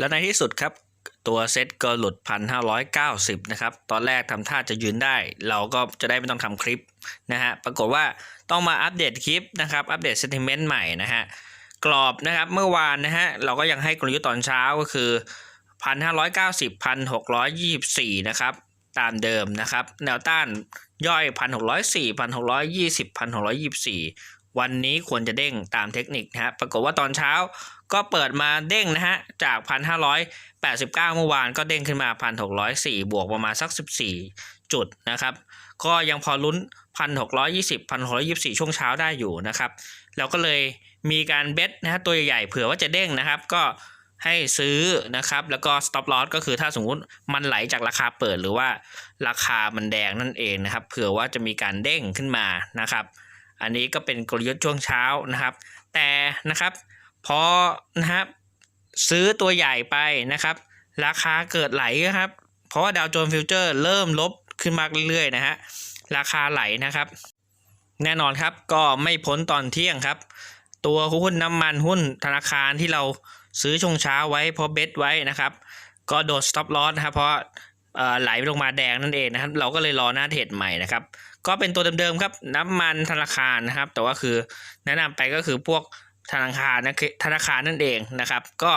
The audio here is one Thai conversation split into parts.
แล้วในที่สุดครับตัวเซตก็หลุด 1,590 นะครับ ตอนแรกทำท่าจะยืนได้ เราก็จะได้ไม่ต้องทำคลิปนะฮะ ปรากฏว่าต้องมาอัปเดตคลิปนะครับ อัปเดตเซติเมนต์ใหม่นะฮะ กรอบนะครับ เมื่อวานนะฮะ เราก็ยังให้กลยุทธ์ตอนเช้าก็คือ 1,590 1,624 นะครับ ตามเดิมนะครับ แนวต้านย่อย 1,604 1,620 1,624 วันนี้ควรจะเด้งตามเทคนิคนะฮะปรากฏว่าตอนเช้าก็เปิดมาเด้งนะฮะจาก 1,589 เมื่อวานก็เด้งขึ้นมา 1,604 บวกประมาณสัก 14 จุดนะครับ ก็ยังพอลุ้น 1,620 1,624 ช่วงเช้าได้อยู่นะครับเราก็เลยมีการเบสนะฮะตัวใหญ่ๆเผื่อว่าจะเด้งนะครับ ก็ให้ซื้อนะครับแล้วก็ stop loss ก็คือถ้าสมมติมันไหลจากราคาเปิดหรือว่าราคามันแดงนั่นเองนะครับ เผื่อว่าจะมีการเด้งขึ้นมานะครับ อันนี้ก็เป็นกลยุทธ์ช่วงเช้านะครับ แต่นะครับพอนะครับซื้อตัวใหญ่ไปนะครับ ราคาเกิดไหลครับ เพราะว่าดาวโจนส์ฟิวเจอร์เริ่มลบขึ้นมาเรื่อยๆนะฮะราคาไหลนะครับ แน่นอนครับก็ไม่พ้นตอนเที่ยงครับ ตัวหุ้นน้ำมันหุ้นธนาคารที่เราซื้อช่วงเช้าไว้เพราะเบสไว้นะครับ ก็โดน stop loss นะครับเพราะเอ่อ ไหลลงมาแดงนั่นเองนะครับ เราก็เลยรอหน้าเทรดใหม่นะครับ ก็เป็นตัวเดิมๆครับ น้ำมันธนาคารนะครับ แต่ว่าคือแนะนำไปก็คือพวกธนาคารนะคือธนาคารนั่นเองนะครับ ก็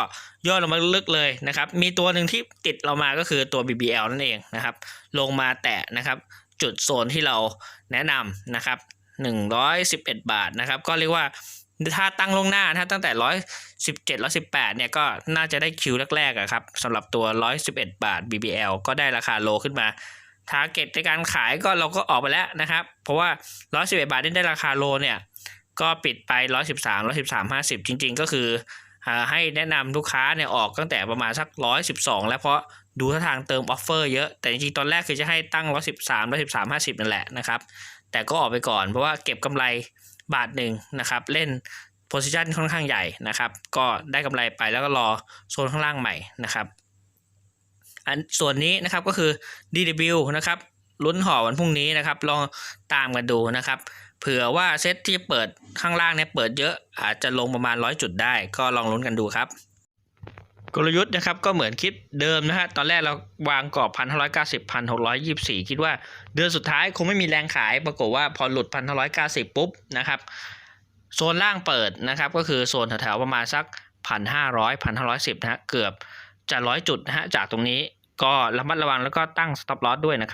ย่อลงมาลึกเลยนะครับ มีตัวหนึ่งที่ติดเรามาก็คือตัว BBL นั่นเองนะครับ ลงมาแตะนะครับ จุดโซนที่เราแนะนำนะครับ 111 บาทนะครับ ก็เรียกว่า ถ้าตั้งลงหน้าถ้าตั้งแต่117 118เจ็ดร้อยสิบแปดเนี่ยก็น่าจะได้คิวแรกๆอะครับสำหรับตัว111บเอ็ดบาท BBL ก็ได้ราคาโลขึ้นมาทาร์เก็ตในการขายก็เราก็ออกไปแล้วนะครับ เพราะว่า111บาทที่ได้ราคาโลเนี่ย ก็ปิดไป113 113 50จริง ๆ ก็คือให้แนะนำลูกค้าเนี่ยออกตั้งแต่ประมาณสัก112แล้วเพราะดูท่าทางเติมออฟเฟอร์เยอะ แต่จริงๆตอนแรกคือจะให้ตั้ง113 113 50นั่นแหละนะครับ แต่ก็ออกไปก่อนเพราะว่าเก็บกำไร บาทหนึ่งนะครับ เล่นโพซิชันค่อนข้างใหญ่นะครับ ก็ได้กำไรไปแล้วก็รอโซนข้างล่างใหม่นะครับ อันส่วนนี้นะครับก็คือ DW นะครับลุ้นห่อวันพรุ่งนี้นะครับ ลองตามกันดูนะครับ เผื่อว่าเซตที่เปิดข้างล่างเนี่ยเปิดเยอะอาจจะลงประมาณร้อยจุดได้ ก็ลองลุ้นกันดูครับ กลยุทธ์นะครับก็เหมือนคิดเดิมนะฮะตอนแรกเราวางกรอบพันห้าร้อยเก้าสิบพันหกร้อยยี่สี่คิดว่าเดือนสุดท้ายคงไม่มีแรงขาย ปรากฏว่าพอหลุดพันห้าร้อยเก้าสิบปุ๊บนะครับโซนล่างเปิดนะครับก็คือโซนแถวๆประมาณสักพันห้าร้อยพันห้าร้อยสิบนะฮะเกือบจะร้อยจุดนะฮะจากตรงนี้ก็ระมัดระวังแล้วก็ตั้งสต็อปลอสด้วยนะครับ